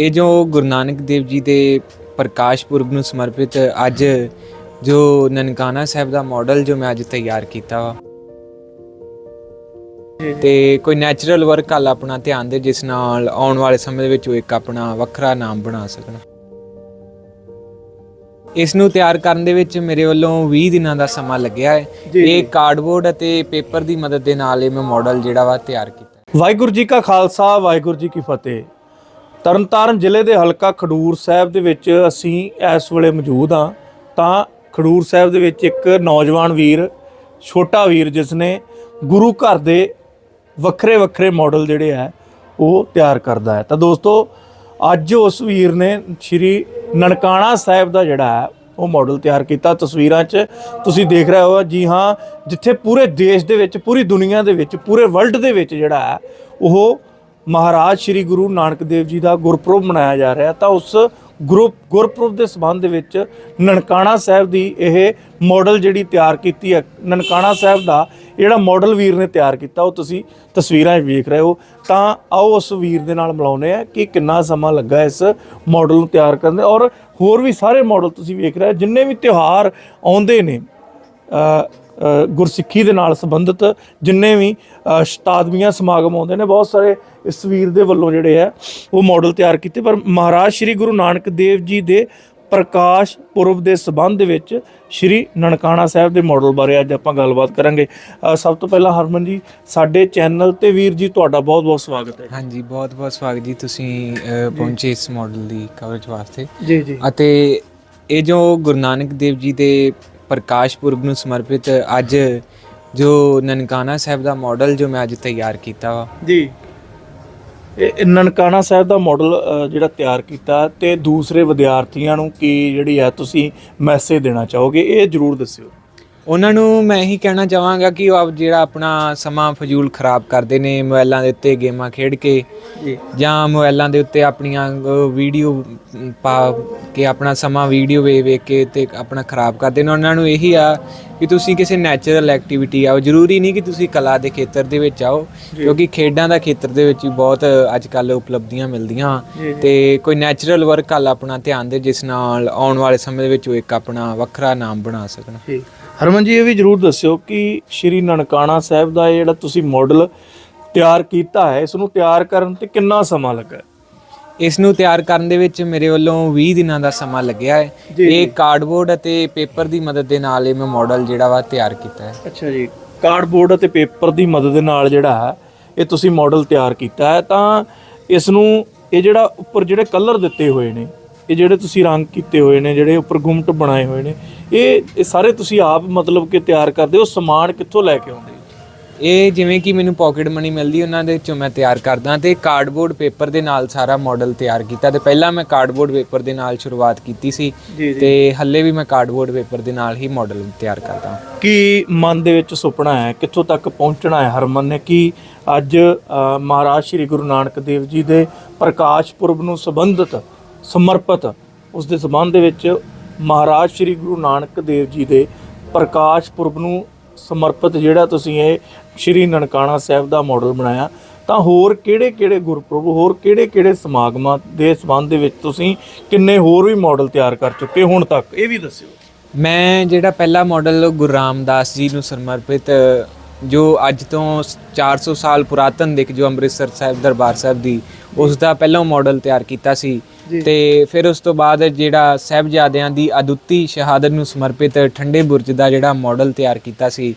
ਇਹ ਜੋ ਗੁਰੂ ਨਾਨਕ ਦੇਵ ਜੀ ਦੇ ਪ੍ਰਕਾਸ਼ ਪੁਰਬ ਨੂੰ ਸਮਰਪਿਤ ਅੱਜ ਜੋ ਨਨਕਾਣਾ ਸਾਹਿਬ ਦਾ ਮਾਡਲ ਜੋ ਮੈਂ ਅੱਜ ਤਿਆਰ ਕੀਤਾ ਵਾ। ਤੇ ਕੋਈ ਨੈਚੁਰਲ ਵਰਕ ਹਾਲ ਆਪਣਾ ਧਿਆਨ ਦੇ ਜਿਸ ਨਾਲ ਆਉਣ ਵਾਲੇ ਸਮੇਂ ਦੇ ਵਿੱਚ ਉਹ ਇੱਕ ਆਪਣਾ ਵੱਖਰਾ ਨਾਮ ਬਣਾ ਸਕਣ। ਇਸ ਨੂੰ ਤਿਆਰ ਕਰਨ ਦੇ ਵਿੱਚ ਮੇਰੇ ਵੱਲੋਂ 20 ਦਿਨਾਂ ਦਾ ਸਮਾਂ ਲੱਗਿਆ ਹੈ। ਇਹ ਕਾਰਡਬੋਰਡ ਅਤੇ ਪੇਪਰ ਦੀ ਮਦਦ ਦੇ ਨਾਲ ਇਹ ਮੈਂ ਮਾਡਲ ਜਿਹੜਾ ਵਾ ਤਿਆਰ ਕੀਤਾ। ਵਾਹਿਗੁਰੂ ਜੀ ਕਾ ਖਾਲਸਾ ਵਾਹਿਗੁਰੂ ਜੀ ਕੀ ਫਤਿਹ। ਤਰਨਤਾਰਨ ਜ਼ਿਲ੍ਹੇ ਦੇ ਹਲਕਾ ਖਡੂਰ ਸਾਹਿਬ ਦੇ ਵਿੱਚ ਅਸੀਂ ਇਸ ਵੇਲੇ ਮੌਜੂਦ ਹਾਂ। ਤਾਂ ਖਡੂਰ ਸਾਹਿਬ ਦੇ ਵਿੱਚ ਇੱਕ ਨੌਜਵਾਨ ਵੀਰ, ਛੋਟਾ ਵੀਰ ਜਿਸ ਨੇ ਗੁਰੂ ਘਰ ਦੇ ਵੱਖਰੇ ਵੱਖਰੇ ਮਾਡਲ ਜਿਹੜੇ ਆ, ਉਹ ਤਿਆਰ ਕਰਦਾ ਹੈ। ਤਾਂ ਦੋਸਤੋ, ਅੱਜ ਉਸ ਵੀਰ ਨੇ ਸ਼੍ਰੀ ਨਨਕਾਣਾ ਸਾਹਿਬ ਦਾ ਜਿਹੜਾ ਹੈ, ਉਹ ਮਾਡਲ ਤਿਆਰ ਕੀਤਾ। ਤਸਵੀਰਾਂ 'ਚ ਤੁਸੀਂ ਦੇਖ ਰਹੇ ਹੋ, ਜੀ ਹਾਂ, ਜਿੱਥੇ ਪੂਰੇ ਦੇਸ਼ ਦੇ ਵਿੱਚ, ਪੂਰੀ ਦੁਨੀਆ ਦੇ ਵਿੱਚ, ਪੂਰੇ ਵਰਲਡ ਦੇ ਵਿੱਚ ਜਿਹੜਾ ਹੈ, ਉਹ ਮਹਾਰਾਜ ਸ੍ਰੀ ਗੁਰੂ ਨਾਨਕ ਦੇਵ ਜੀ ਦਾ ਗੁਰਪੁਰਬ ਮਨਾਇਆ ਜਾ ਰਿਹਾ ਤਾਂ ਉਸ ਗੁਰੂ ਗੁਰਪੁਰਬ ਦੇ ਸਬੰਧ ਦੇ ਵਿੱਚ ਨਨਕਾਣਾ ਸਾਹਿਬ ਦੀ ਇਹ ਮਾਡਲ ਜਿਹੜੀ ਤਿਆਰ ਕੀਤੀ ਹੈ, ਨਨਕਾਣਾ ਸਾਹਿਬ ਦਾ ਜਿਹੜਾ ਮਾਡਲ ਵੀਰ ਨੇ ਤਿਆਰ ਕੀਤਾ, ਉਹ ਤੁਸੀਂ ਤਸਵੀਰਾਂ 'ਚ ਵੇਖ ਰਹੇ ਹੋ। ਤਾਂ ਆਓ ਉਸ ਵੀਰ ਦੇ ਨਾਲ ਮਿਲਾਉਂਦੇ ਆ ਕਿ ਕਿੰਨਾ ਸਮਾਂ ਲੱਗਾ ਇਸ ਮਾਡਲ ਨੂੰ ਤਿਆਰ ਕਰਨ ਦੇ। ਔਰ ਹੋਰ ਵੀ ਸਾਰੇ ਮਾਡਲ ਤੁਸੀਂ ਵੇਖ ਰਹੇ ਹੋ, ਜਿੰਨੇ ਵੀ ਤਿਉਹਾਰ ਆਉਂਦੇ ਨੇ ਗੁਰਸਿੱਖੀ ਦੇ ਨਾਲ ਸੰਬੰਧਿਤ ਜਿੰਨੇ ਵੀ ਅ, ਸ਼ਤਾਦਵੀਆਂ ਸਮਾਗਮ ਆਉਂਦੇ ਨੇ ਬਹੁਤ ਸਾਰੇ ਇਸ ਵੀਰ ਦੇ ਵੱਲੋਂ ਜਿਹੜੇ ਆ ਉਹ ਮਾਡਲ ਤਿਆਰ ਕੀਤੇ। ਪਰ ਮਹਾਰਾਜ ਸ੍ਰੀ ਗੁਰੂ ਨਾਨਕ ਦੇਵ ਜੀ ਦੇ ਪ੍ਰਕਾਸ਼ ਪੁਰਬ ਦੇ ਸਬੰਧ ਵਿੱਚ ਸ੍ਰੀ ਨਨਕਾਣਾ ਸਾਹਿਬ ਦੇ ਮਾਡਲ ਬਾਰੇ ਅੱਜ ਆਪਾਂ ਗੱਲਬਾਤ ਕਰਾਂਗੇ। ਸਭ ਤੋਂ ਪਹਿਲਾਂ ਹਰਮਨ ਜੀ ਸਾਡੇ ਚੈਨਲ ਤੇ ਵੀਰ ਜੀ ਤੁਹਾਡਾ ਬਹੁਤ ਬਹੁਤ ਸਵਾਗਤ ਹੈ। ਹਾਂਜੀ ਬਹੁਤ ਬਹੁਤ ਸਵਾਗਤ ਜੀ ਤੁਸੀਂ ਪਹੁੰਚੇ ਇਸ ਮਾਡਲ ਦੀ ਕਵਰੇਜ ਵਾਸਤੇ। ਜੀ ਜੀ। ਅਤੇ ਇਹ ਜੋ ਗੁਰੂ ਨਾਨਕ ਦੇਵ ਜੀ ਦੇ ਪ੍ਰਕਾਸ਼ ਪੁਰਬ ਨੂੰ ਸਮਰਪਿਤ ਅੱਜ ਜੋ ਨਨਕਾਣਾ ਸਾਹਿਬ ਦਾ ਮਾਡਲ ਜੋ ਮੈਂ ਅੱਜ ਤਿਆਰ ਕੀਤਾ ਵਾ। ਜੀ। ਇਹ ਨਨਕਾਣਾ ਸਾਹਿਬ ਦਾ ਮਾਡਲ ਜਿਹੜਾ ਤਿਆਰ ਕੀਤਾ ਤੇ ਦੂਸਰੇ ਵਿਦਿਆਰਥੀਆਂ ਨੂੰ ਕੀ ਜਿਹੜੀ ਹੈ ਤੁਸੀਂ ਮੈਸੇਜ ਦੇਣਾ ਚਾਹੋਗੇ, ਇਹ ਜਰੂਰ ਦੱਸਿਓ। ਉਹਨਾਂ ਨੂੰ ਮੈਂ ਇਹੀ ਕਹਿਣਾ ਚਾਹਾਂਗਾ ਕਿ ਉਹ ਆਪ ਜਿਹੜਾ ਆਪਣਾ ਸਮਾਂ ਫਜ਼ੂਲ ਖਰਾਬ ਕਰਦੇ ਨੇ ਮੋਬਾਈਲਾਂ ਦੇ ਉੱਤੇ ਗੇਮਾਂ ਖੇਡ ਕੇ ਜੀ। ਜਾਂ ਮੋਬਾਈਲਾਂ ਦੇ ਉੱਤੇ ਆਪਣੀਆਂ ਵੀਡੀਓ ਪਾ ਕੇ ਆਪਣਾ ਸਮਾਂ ਵੀਡੀਓ ਵੇਖ ਵੇਖ ਕੇ ਤੇ ਆਪਣਾ ਖਰਾਬ ਕਰਦੇ ਨੇ। ਉਹਨਾਂ ਨੂੰ ਇਹੀ ਆ ਕਿ ਤੁਸੀਂ ਕਿਸੇ ਨੈਚੁਰਲ ਐਕਟੀਵਿਟੀ ਆਓ। ਜ਼ਰੂਰੀ ਨਹੀਂ ਕਿ ਤੁਸੀਂ ਕਲਾ ਦੇ ਖੇਤਰ ਦੇ ਵਿੱਚ ਆਓ ਕਿਉਂਕਿ ਖੇਡਾਂ ਦਾ ਖੇਤਰ ਦੇ ਵਿੱਚ ਵੀ ਬਹੁਤ ਅੱਜ ਕੱਲ ਉਪਲਬਧੀਆਂ ਮਿਲਦੀਆਂ। ਤੇ ਕੋਈ ਨੈਚੁਰਲ ਵਰਕ ਹਾਲ ਆਪਣਾ ਧਿਆਨ ਦੇ ਜਿਸ ਨਾਲ ਆਉਣ ਵਾਲੇ ਸਮੇਂ ਦੇ ਵਿੱਚ ਉਹ ਇੱਕ ਆਪਣਾ ਵੱਖਰਾ ਨਾਮ ਬਣਾ ਸਕਣ। ਹਰਮਨ ਜੀ ਇਹ ਵੀ ਜਰੂਰ ਦੱਸਿਓ ਕਿ ਸ਼੍ਰੀ ਨਨਕਾਣਾ ਸਾਹਿਬ ਦਾ ਇਹ ਜਿਹੜਾ ਤੁਸੀਂ ਮਾਡਲ ਤਿਆਰ ਕੀਤਾ ਹੈ ਇਸ ਨੂੰ ਤਿਆਰ ਕਰਨ ਤੇ ਕਿੰਨਾ ਸਮਾਂ ਲੱਗਾ? ਇਸ ਨੂੰ ਤਿਆਰ ਕਰਨ ਦੇ ਵਿੱਚ ਮੇਰੇ ਵੱਲੋਂ 20 ਦਿਨਾਂ ਦਾ ਸਮਾਂ ਲੱਗਿਆ ਹੈ। ਇਹ ਕਾਰਡਬੋਰਡ ਅਤੇ ਪੇਪਰ ਦੀ ਮਦਦ ਦੇ ਨਾਲ ਇਹ ਮੈਂ ਮਾਡਲ ਜਿਹੜਾ ਵਾ ਤਿਆਰ ਕੀਤਾ ਹੈ। ਅੱਛਾ ਜੀ ਕਾਰਡਬੋਰਡ ਅਤੇ ਪੇਪਰ ਦੀ ਮਦਦ ਦੇ ਨਾਲ ਜਿਹੜਾ ਹੈ ਇਹ ਤੁਸੀਂ ਮਾਡਲ ਤਿਆਰ ਕੀਤਾ ਹੈ। ਤਾਂ ਇਸ ਨੂੰ ਇਹ ਜਿਹੜਾ ਉੱਪਰ ਜਿਹੜੇ ਕਲਰ ਦਿੱਤੇ ਹੋਏ ਨੇ ਇਹ ਜਿਹੜੇ ਤੁਸੀਂ ਰੰਗ ਕੀਤੇ ਹੋਏ ਨੇ ਜਿਹੜੇ ਉੱਪਰ ਗੁੰਮਟ ਬਣਾਏ ਹੋਏ ਨੇ ਇਹ ਇਹ ਸਾਰੇ ਤੁਸੀਂ ਆਪ ਮਤਲਬ ਕਿ ਤਿਆਰ ਕਰਦੇ ਹੋ ਸਮਾਨ ਕਿੱਥੋਂ ਲੈ ਕੇ ਆਉਂਦੇ? ਹੋ ਇਹ ਜਿਵੇਂ ਕਿ ਮੈਨੂੰ ਪਾਕਟ ਮਨੀ ਮਿਲਦੀ ਉਹਨਾਂ ਦੇ ਵਿੱਚੋਂ ਮੈਂ ਤਿਆਰ ਕਰਦਾ ਤੇ ਕਾਰਡਬੋਰਡ ਪੇਪਰ ਦੇ ਨਾਲ ਸਾਰਾ ਮਾਡਲ ਤਿਆਰ ਕੀਤਾ ਤੇ ਪਹਿਲਾਂ ਮੈਂ ਕਾਰਡਬੋਰਡ ਪੇਪਰ ਦੇ ਨਾਲ ਸ਼ੁਰੂਆਤ ਕੀਤੀ ਸੀ ਜੀ ਤੇ ਹੱਲੇ ਵੀ ਮੈਂ ਕਾਰਡਬੋਰਡ ਪੇਪਰ ਦੇ ਨਾਲ ਹੀ ਮਾਡਲ ਤਿਆਰ ਕਰਦਾ ਕੀ ਮਨ ਦੇ ਵਿੱਚ ਸੁਪਨਾ ਹੈ ਕਿੱਥੋਂ ਤੱਕ ਪਹੁੰਚਣਾ ਹੈ ਹਰਮਨ ਨੇ? ਕਿ ਅੱਜ ਅ, ਮਹਾਰਾਜ ਸ੍ਰੀ ਗੁਰੂ ਨਾਨਕ ਦੇਵ ਜੀ ਦੇ ਪ੍ਰਕਾਸ਼ ਪੁਰਬ ਨੂੰ ਸੰਬੰਧਿਤ ਸਮਰਪਿਤ। ਉਸ ਦੇ ਸੰਬੰਧ ਦੇ ਵਿੱਚ ਮਹਾਰਾਜ ਸ੍ਰੀ ਗੁਰੂ ਨਾਨਕ ਦੇਵ ਜੀ ਦੇ ਪ੍ਰਕਾਸ਼ ਪੁਰਬ ਨੂੰ ਸਮਰਪਿਤ ਜਿਹੜਾ ਤੁਸੀਂ ਇਹ ਸ੍ਰੀ ਨਨਕਾਣਾ ਸਾਹਿਬ ਦਾ ਮਾਡਲ ਬਣਾਇਆ, ਤਾਂ ਹੋਰ ਕਿਹੜੇ ਕਿਹੜੇ ਗੁਰਪੁਰਬ, ਹੋਰ ਕਿਹੜੇ ਕਿਹੜੇ ਸਮਾਗਮਾਂ ਦੇ ਸੰਬੰਧ ਦੇ ਵਿੱਚ ਤੁਸੀਂ ਕਿੰਨੇ ਹੋਰ ਵੀ ਮਾਡਲ ਤਿਆਰ ਕਰ ਚੁੱਕੇ ਹੁਣ ਤੱਕ? ਇਹ ਵੀ ਦੱਸਿਓ। ਮੈਂ ਜਿਹੜਾ ਪਹਿਲਾ ਮਾਡਲ ਗੁਰੂ ਰਾਮਦਾਸ ਜੀ ਨੂੰ ਸਮਰਪਿਤ, ਜੋ ਅੱਜ ਤੋਂ 400 ਸਾਲ ਪੁਰਾਤਨ ਦੇਖ ਜੋ ਅੰਮ੍ਰਿਤਸਰ ਸਾਹਿਬ, ਦਰਬਾਰ ਸਾਹਿਬ ਦੀ, ਉਸ ਦਾ ਪਹਿਲਾ ਮਾਡਲ ਤਿਆਰ ਕੀਤਾ ਸੀ। ਤੇ ਫਿਰ ਉਸ ਤੋਂ ਬਾਅਦ ਜਿਹੜਾ ਸਾਹਿਬਜ਼ਾਦਿਆਂ ਦੀ ਅਦੁੱਤੀ ਸ਼ਹਾਦਤ ਨੂੰ ਸਮਰਪਿਤ ਠੰਡੇ ਬੁਰਜ ਦਾ ਜਿਹੜਾ ਮਾਡਲ ਤਿਆਰ ਕੀਤਾ ਸੀ।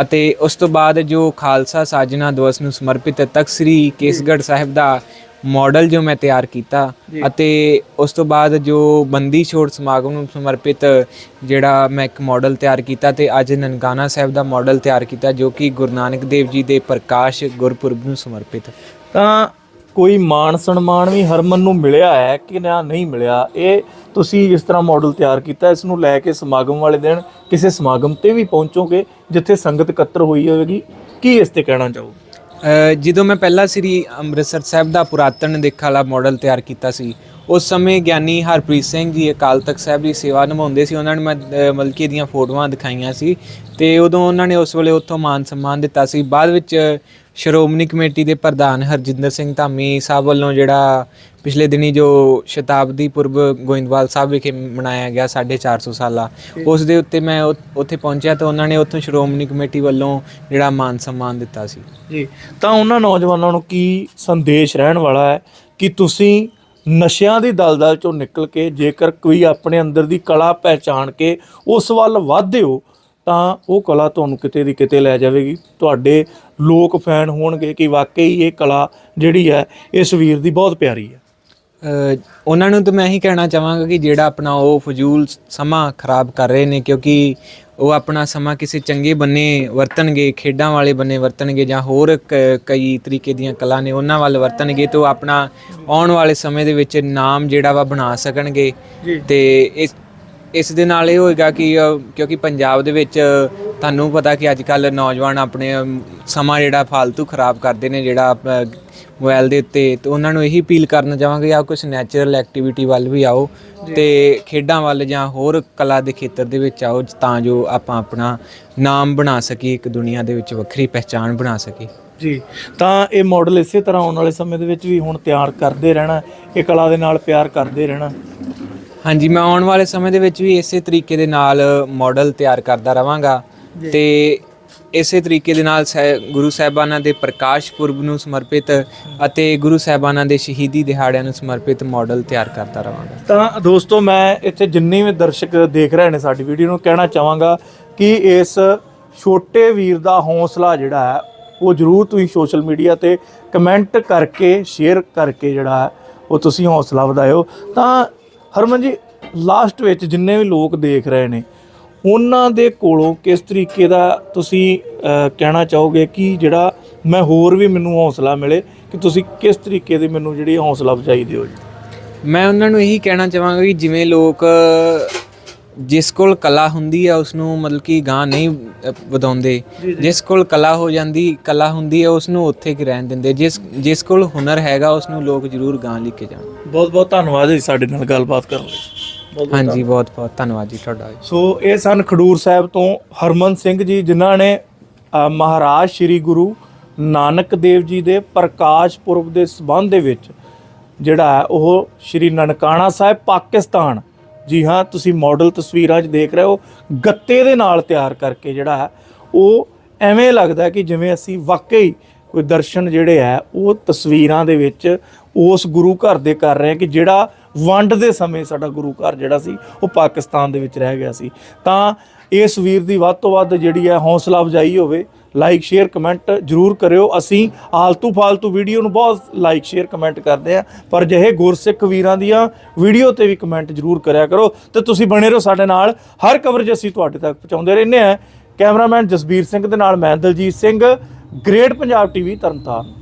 ਅਤੇ ਉਸ ਤੋਂ ਬਾਅਦ ਜੋ ਖਾਲਸਾ ਸਾਜਨਾ ਦਿਵਸ ਨੂੰ ਸਮਰਪਿਤ ਤਖਤ ਸ੍ਰੀ ਕੇਸਗੜ੍ਹ ਸਾਹਿਬ ਦਾ ਮਾਡਲ ਜੋ ਮੈਂ ਤਿਆਰ ਕੀਤਾ ਅਤੇ ਉਸ ਤੋਂ ਬਾਅਦ ਜੋ ਬੰਦੀ ਛੋੜ ਸਮਾਗਮ ਨੂੰ ਸਮਰਪਿਤ ਜਿਹੜਾ ਮੈਂ ਇੱਕ ਮਾਡਲ ਤਿਆਰ ਕੀਤਾ ਤੇ ਅੱਜ ਨਨਕਾਣਾ ਸਾਹਿਬ ਦਾ ਮਾਡਲ ਤਿਆਰ ਕੀਤਾ ਜੋ ਕਿ ਗੁਰੂ ਨਾਨਕ ਦੇਵ ਜੀ ਦੇ ਪ੍ਰਕਾਸ਼ ਗੁਰਪੁਰਬ ਨੂੰ ਸਮਰਪਿਤ। ਤਾਂ ਕੋਈ ਮਾਣ ਸਨਮਾਨ ਵੀ ਹਰਮਨ ਨੂੰ ਮਿਲਿਆ ਹੈ ਕਿ ਨਾ ਨਹੀਂ ਮਿਲਿਆ? ਇਹ ਤੁਸੀਂ ਇਸ ਤਰ੍ਹਾਂ ਮਾਡਲ ਤਿਆਰ ਕੀਤਾ ਇਸ ਨੂੰ ਲੈ ਕੇ ਸਮਾਗਮ ਵਾਲੇ ਦਿਨ ਕਿਸੇ ਸਮਾਗਮ ਤੇ ਵੀ ਪਹੁੰਚੋਗੇ ਜਿੱਥੇ ਸੰਗਤ ਇਕੱਤਰ ਹੋਈ ਹੋਵੇਗੀ? ਕੀ ਇਸ ਤੇ ਕਹਿਣਾ ਚਾਹੋ ਜਦੋਂ ਮੈਂ ਪਹਿਲਾ ਸ੍ਰੀ ਅੰਮ੍ਰਿਤਸਰ ਸਾਹਿਬ ਦਾ ਪੁਰਾਤਨ ਦੇਖ ਵਾਲਾ ਮਾਡਲ ਤਿਆਰ ਕੀਤਾ ਸੀ ਉਸ ਸਮੇਂ ਗਿਆਨੀ ਹਰਪ੍ਰੀਤ ਸਿੰਘ ਜੀ ਅਕਾਲ ਤਖਤ ਸਾਹਿਬ ਦੀ ਸੇਵਾ ਨਿਭਾਉਂਦੇ ਸੀ। ਉਹਨਾਂ ਨੇ ਮੈਂ ਅ, ਮਲਕੀ ਦੀਆਂ ਫੋਟੋਆਂ ਦਿਖਾਈਆਂ ਸੀ ਤੇ ਉਦੋਂ ਉਹਨਾਂ ਨੇ ਉਸ ਵੇਲੇ ਉੱਥੋਂ ਮਾਨ ਸਨਮਾਨ ਦਿੱਤਾ ਸੀ। ਬਾਅਦ ਵਿੱਚ ਸ਼੍ਰੋਮਣੀ ਕਮੇਟੀ ਦੇ ਪ੍ਰਧਾਨ ਹਰਜਿੰਦਰ ਸਿੰਘ ਧਾਮੀ ਸਾਹਿਬ ਵੱਲੋਂ ਜਿਹੜਾ ਪਿਛਲੇ ਦਿਨੀ ਜੋ ਸ਼ਤਾਬਦੀ ਪੁਰਬ ਗੋਇੰਦਵਾਲ ਸਾਹਿਬ ਵਿਖੇ ਮਨਾਇਆ ਗਿਆ 450 ਸਾਲਾ ਉਸ ਦੇ ਉੱਤੇ ਮੈਂ ਉੱਥੇ ਪਹੁੰਚਿਆ ਤਾਂ ਉਹਨਾਂ ਨੇ ਉੱਥੋਂ ਸ਼੍ਰੋਮਣੀ ਕਮੇਟੀ ਵੱਲੋਂ ਜਿਹੜਾ ਮਾਨ ਸਨਮਾਨ ਦਿੱਤਾ ਸੀ। ਜੀ ਤਾਂ ਉਹਨਾਂ ਨੌਜਵਾਨਾਂ ਨੂੰ ਕੀ ਸੰਦੇਸ਼ ਰਹਿਣ ਵਾਲਾ ਹੈ ਕਿ ਤੁਸੀਂ ਨਸ਼ਿਆਂ ਦੀ ਦਲਦਲ ਚੋਂ ਨਿਕਲ ਕੇ ਜੇਕਰ ਕੋਈ ਆਪਣੇ ਅੰਦਰ ਦੀ ਕਲਾ ਪਹਿਚਾਣ ਕੇ ਉਸ ਵੱਲ ਵਧਦੇ ਹੋ ਤਾਂ ਉਹ ਕਲਾ ਤੁਹਾਨੂੰ ਕਿਤੇ ਦੀ ਕਿਤੇ ਲੈ ਜਾਵੇਗੀ ਤੁਹਾਡੇ ਲੋਕ ਫੈਨ ਹੋਣਗੇ ਕਿ ਵਾਕਈ ਇਹ ਕਲਾ ਜਿਹੜੀ ਹੈ ਇਸ ਵੀਰ ਦੀ ਬਹੁਤ ਪਿਆਰੀ ਹੈ ਉਹਨਾਂ ਨੂੰ ਤਾਂ ਮੈਂ ਇਹੀ ਕਹਿਣਾ ਚਾਹਾਂਗਾ ਕਿ ਜਿਹੜਾ ਆਪਣਾ ਉਹ ਫਜ਼ੂਲ ਸਮਾਂ ਖਰਾਬ ਕਰ ਰਹੇ ਨੇ ਕਿਉਂਕਿ ਉਹ ਆਪਣਾ ਸਮਾਂ ਕਿਸੇ ਚੰਗੇ ਬੰਨੇ ਵਰਤਣਗੇ ਖੇਡਾਂ ਵਾਲੇ ਬੰਨੇ ਵਰਤਣਗੇ ਜਾਂ ਹੋਰ ਕਈ ਤਰੀਕੇ ਦੀਆਂ ਕਲਾ ਨੇ ਉਹਨਾਂ ਵੱਲ ਵਰਤਣਗੇ ਤਾਂ ਉਹ ਆਪਣਾ ਆਉਣ ਵਾਲੇ ਸਮੇਂ ਦੇ ਵਿੱਚ ਨਾਮ ਜਿਹੜਾ ਵਾ ਬਣਾ ਸਕਣਗੇ। ਤੇ ਇਸ ਇਸ ਦੇ ਨਾਲ ਇਹ ਹੋਏਗਾ ਕਿ ਅ, ਕਿਉਂਕਿ ਪੰਜਾਬ ਦੇ ਵਿੱਚ ਤੁਹਾਨੂੰ ਪਤਾ ਕਿ ਅੱਜ ਕੱਲ ਨੌਜਵਾਨ ਆਪਣੇ ਅਮ, ਸਮਾਂ ਜਿਹੜਾ ਫालतू ਖਰਾਬ ਕਰਦੇ ਨੇ ਜਿਹੜਾ ਅ, ਮੋਬਾਈਲ ਦੇ ਉੱਤੇ ਤੇ ਉਹਨਾਂ ਨੂੰ ਇਹੀ ਅਪੀਲ ਕਰਨਾ ਚਾਹਾਂਗੇ ਆ ਕੁਝ ਨੈਚੁਰਲ ਐਕਟੀਵਿਟੀ ਵੱਲ ਵੀ ਆਓ ਤੇ ਖੇਡਾਂ ਵੱਲ ਜਾਂ ਹੋਰ ਕਲਾ ਦੇ ਖੇਤਰ ਦੇ ਵਿੱਚ ਆਓ ਤਾਂ ਜੋ ਆਪਾਂ ਆਪਣਾ ਨਾਮ ਬਣਾ ਸਕੀਏ ਇੱਕ ਦੁਨੀਆ ਦੇ ਵਿੱਚ ਵੱਖਰੀ ਪਹਿਚਾਣ ਬਣਾ ਸਕੀਏ। ਜੀ ਤਾਂ ਇਹ ਮਾਡਲ ਇਸੇ ਤਰ੍ਹਾਂ ਆਉਣ ਵਾਲੇ ਸਮੇਂ ਦੇ ਵਿੱਚ ਵੀ ਹੁਣ ਤਿਆਰ ਕਰਦੇ ਰਹਿਣਾ ਇਹ ਕਲਾ ਦੇ ਨਾਲ ਪਿਆਰ ਕਰਦੇ ਰਹਿਣਾ। ਹਾਂਜੀ ਮੈਂ ਆਉਣ ਵਾਲੇ ਸਮੇਂ ਦੇ ਵਿੱਚ ਵੀ ਇਸੇ ਤਰੀਕੇ ਦੇ ਨਾਲ ਮਾਡਲ ਤਿਆਰ ਕਰਦਾ ਰਵਾਂਗਾ। ਤੇ ਇਸੇ ਤਰੀਕੇ ਦੇ ਨਾਲ ਗੁਰੂ ਸਾਹਿਬਾਨਾਂ ਦੇ ਪ੍ਰਕਾਸ਼ ਪੁਰਬ ਨੂੰ ਸਮਰਪਿਤ ਅਤੇ ਗੁਰੂ ਸਾਹਿਬਾਨਾਂ ਦੇ ਸ਼ਹੀਦੀ ਦਿਹਾੜਿਆਂ ਨੂੰ ਸਮਰਪਿਤ ਮਾਡਲ ਤਿਆਰ ਕਰਦਾ ਰਵਾਂਗਾ। ਤਾਂ ਦੋਸਤੋ ਮੈਂ ਇੱਥੇ ਜਿੰਨੇ ਵੀ ਦਰਸ਼ਕ ਦੇਖ ਰਹੇ ਨੇ ਸਾਡੀ ਵੀਡੀਓ ਨੂੰ ਕਹਿਣਾ ਚਾਹਾਂਗਾ ਕਿ ਇਸ ਛੋਟੇ ਵੀਰ ਦਾ ਹੌਸਲਾ ਜਿਹੜਾ ਹੈ ਉਹ ਜਰੂਰ ਤੁਸੀਂ ਸੋਸ਼ਲ ਮੀਡੀਆ ਤੇ ਕਮੈਂਟ ਕਰਕੇ ਸ਼ੇਅਰ ਕਰਕੇ ਜਿਹੜਾ ਉਹ ਤੁਸੀਂ ਹੌਸਲਾ ਵਧਾਇਓ। ਤਾਂ ਹਰਮਨ ਜੀ ਲਾਸਟ ਵਿੱਚ ਜਿੰਨੇ ਵੀ ਲੋਕ ਦੇਖ ਰਹੇ ਨੇ ਉਹਨਾਂ ਦੇ ਕੋਲੋਂ ਕਿਸ ਤਰੀਕੇ ਦਾ ਤੁਸੀਂ ਕਹਿਣਾ ਚਾਹੋਗੇ ਕਿ ਜਿਹੜਾ ਮੈਂ ਹੋਰ ਵੀ ਮੈਨੂੰ ਹੌਸਲਾ ਮਿਲੇ ਕਿ ਤੁਸੀਂ ਕਿਸ ਤਰੀਕੇ ਦੀ ਮੈਨੂੰ ਜਿਹੜੀ ਹੌਸਲਾ ਅਫਜ਼ਾਈ ਦਿਓ ਜੀ? ਮੈਂ ਉਹਨਾਂ ਨੂੰ ਇਹੀ ਕਹਿਣਾ ਚਾਹਾਂਗਾ ਕਿ ਜਿਵੇਂ ਲੋਕ ਜਿਸ ਕੋਲ ਕਲਾ ਹੁੰਦੀ ਹੈ ਉਸ ਨੂੰ ਮਤਲਬ ਕਿ ਗਾਂ ਨਹੀਂ ਵਧਾਉਂਦੇ। ਜਿਸ ਕੋਲ ਕਲਾ ਹੋ ਜਾਂਦੀ ਕਲਾ ਹੁੰਦੀ ਹੈ ਉਸ ਨੂੰ ਉੱਥੇ ਕਿ ਰਹਿਣ ਦਿੰਦੇ। ਜਿਸ ਜਿਸ ਕੋਲ ਹੁਨਰ ਹੈਗਾ ਉਸ ਨੂੰ ਲੋਕ ਜ਼ਰੂਰ ਗਾਂ ਲੈ ਕੇ ਜਾਣ। ਬਹੁਤ ਬਹੁਤ ਧੰਨਵਾਦ ਜੀ ਸਾਡੇ ਨਾਲ ਗੱਲਬਾਤ ਕਰਨ ਲਈ। ਹਾਂਜੀ ਬਹੁਤ ਬਹੁਤ ਧੰਨਵਾਦ ਜੀ ਤੁਹਾਡਾ ਸੋ ਇਹ ਸਨ ਖਡੂਰ ਸਾਹਿਬ ਤੋਂ ਹਰਮਨ ਸਿੰਘ ਜੀ ਜਿਨ੍ਹਾਂ ਨੇ ਅ, ਮਹਾਰਾਜ ਸ੍ਰੀ ਗੁਰੂ ਨਾਨਕ ਦੇਵ ਜੀ ਦੇ ਪ੍ਰਕਾਸ਼ ਪੁਰਬ ਦੇ ਸਬੰਧ ਦੇ ਵਿੱਚ ਜਿਹੜਾ ਹੈ ਉਹ ਸ੍ਰੀ ਨਨਕਾਣਾ ਸਾਹਿਬ ਪਾਕਿਸਤਾਨ। ਜੀ ਹਾਂ ਤੁਸੀਂ ਮਾਡਲ ਤਸਵੀਰਾਂ 'ਚ ਦੇਖ ਰਹੇ ਹੋ। ਗੱਤੇ ਦੇ ਨਾਲ ਤਿਆਰ ਕਰਕੇ ਜਿਹੜਾ ਹੈ ਉਹ ਐਵੇਂ ਲੱਗਦਾ ਕਿ ਜਿਵੇਂ ਅਸੀਂ ਵਾਕਈ ਕੋਈ ਦਰਸ਼ਨ ਜਿਹੜੇ ਹੈ ਉਹ ਤਸਵੀਰਾਂ ਦੇ ਵਿੱਚ ਉਸ ਗੁਰੂ ਘਰ ਦੇ ਕਰ ਰਹੇ ਹਾਂ ਕਿ ਜਿਹੜਾ ਵੰਡ ਦੇ ਸਮੇਂ ਸਾਡਾ ਗੁਰੂ ਘਰ ਜਿਹੜਾ ਸੀ, ਉਹ ਪਾਕਿਸਤਾਨ ਦੇ ਵਿੱਚ ਰਹਿ ਗਿਆ ਸੀ। ਤਾਂ ਇਸ ਵੀਰ ਦੀ ਵੱਧ ਤੋਂ ਵੱਧ ਜਿਹੜੀ ਹੈ ਹੌਸਲਾ ਅਫਜ਼ਾਈ ਹੋਵੇ ਲਾਈਕ ਸ਼ੇਅਰ ਕਮੈਂਟ ਜਰੂਰ ਕਰਿਓ। ਅਸੀਂ ਆਲਤੂ ਫਾਲਤੂ ਵੀਡੀਓ ਨੂੰ ਬਹੁਤ ਲਾਈਕ ਸ਼ੇਅਰ ਕਮੈਂਟ ਕਰਦੇ ਆ ਪਰ ਜਿਹੇ ਗੁਰਸਿੱਖ ਵੀਰਾਂ ਦੀਆਂ ਵੀਡੀਓ ਤੇ ਵੀ ਕਮੈਂਟ ਜਰੂਰ ਕਰਿਆ ਕਰੋ ਤੇ ਤੁਸੀਂ ਬਣੇ ਰਹੋ ਸਾਡੇ ਨਾਲ। ਹਰ ਕਵਰੇਜ ਅਸੀਂ ਤੁਹਾਡੇ ਤੱਕ ਪਹੁੰਚਾਉਂਦੇ ਰਹਿੰਦੇ ਆ ਕੈਮਰਾਮੈਨ ਜਸਬੀਰ ਸਿੰਘ ਦੇ ਨਾਲ ਮੈਂ ਦਲਜੀਤ ਸਿੰਘ ਗ੍ਰੇਟ ਪੰਜਾਬ ਟੀਵੀ ਤਰਨਤਾਰਨ।